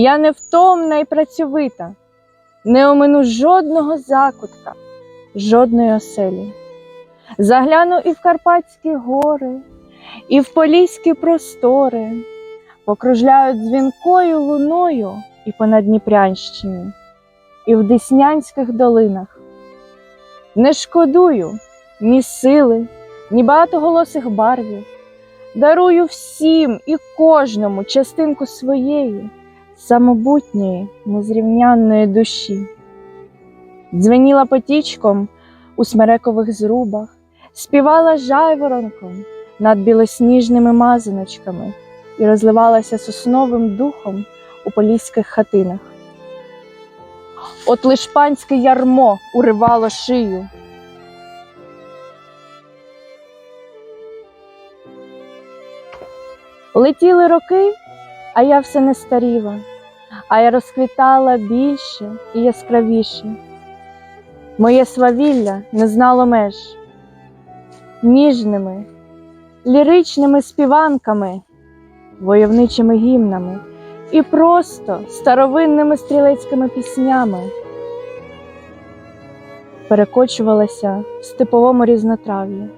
Я невтомна і працьовита, не омину жодного закутка, жодної оселі. Загляну і в Карпатські гори, і в Поліські простори, покружляю дзвінкою луною і по Надніпрянщині, і в Деснянських долинах. Не шкодую ні сили, ні багатоголосих барвів. Дарую всім і кожному частинку своєї, самобутньої, незрівнянної душі. Дзвеніла потічком у смерекових зрубах, співала жайворонком над білосніжними мазаночками і розливалася сосновим духом у поліських хатинах. От лиш панське ярмо уривало шию. Летіли роки, а я все не старіла, а я розквітала більше і яскравіше. Моє свавілля не знало меж. Ніжними, ліричними співанками, войовничими гімнами і просто старовинними стрілецькими піснями перекочувалася в степовому різнотрав'ї.